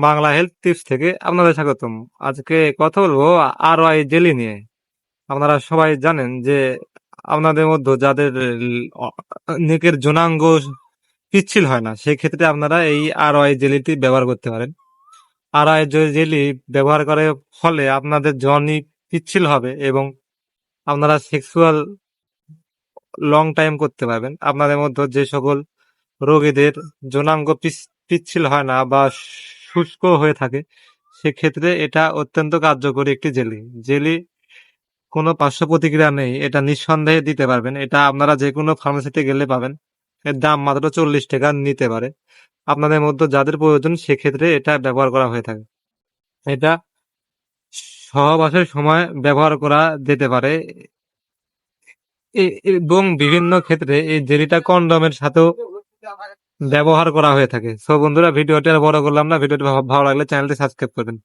Bangla health tips থেকে আপনাদের স্বাগতম। আজকে কথা বলব আর ওয়াই জেলি নিয়ে। আপনারা সবাই জানেন যে আপনাদের মধ্যে যাদের নেকের জনাঙ্গ পিচ্ছিল হয় না সেই ক্ষেত্রে আপনারা এই আর ওয়াই জেলিটি ব্যবহার করতে পারেন। আর ওয়াই জেলি ব্যবহার করার ফলে আপনাদের জনই পিচ্ছিল হবে এবং আপনারা সেক্সুয়াল লং টাইম করতে পারবেন। আপনাদের মধ্যে যে সকল রোগীদের যৌনাঙ্গ পিছ- পিচ্ছিল হয় না বা শুষ্ক হয়ে থাকে। সেক্ষেত্রে এটা অত্যন্ত কার্যকরী একটি জেলি। জেলি কোনো পার্শ্ব প্রতিক্রিয়া নেই, এটা নিঃসন্দেহে দিতে পারবেন। এটা আপনারা যে কোনো ফার্মেসিতে গেলে পাবেন। এর দাম মাত্র চল্লিশ টাকা নিতে পারে। আপনাদের মধ্যে যাদের প্রয়োজন, সেক্ষেত্রে এটা ব্যবহার করা হয়ে থাকে। এটা সহবাসের সময় ব্যবহার করা যেতে পারে। এবং বিভিন্ন ক্ষেত্রে এই জেলিটা কন্ডমের সাথেও ব্যবহার করা হয়ে থাকে। সো বন্ধুরা, ভিডিওটি আর বড় করলাম না। ভিডিওটি ভালো লাগলে চ্যানেলটি সাবস্ক্রাইব করবেন।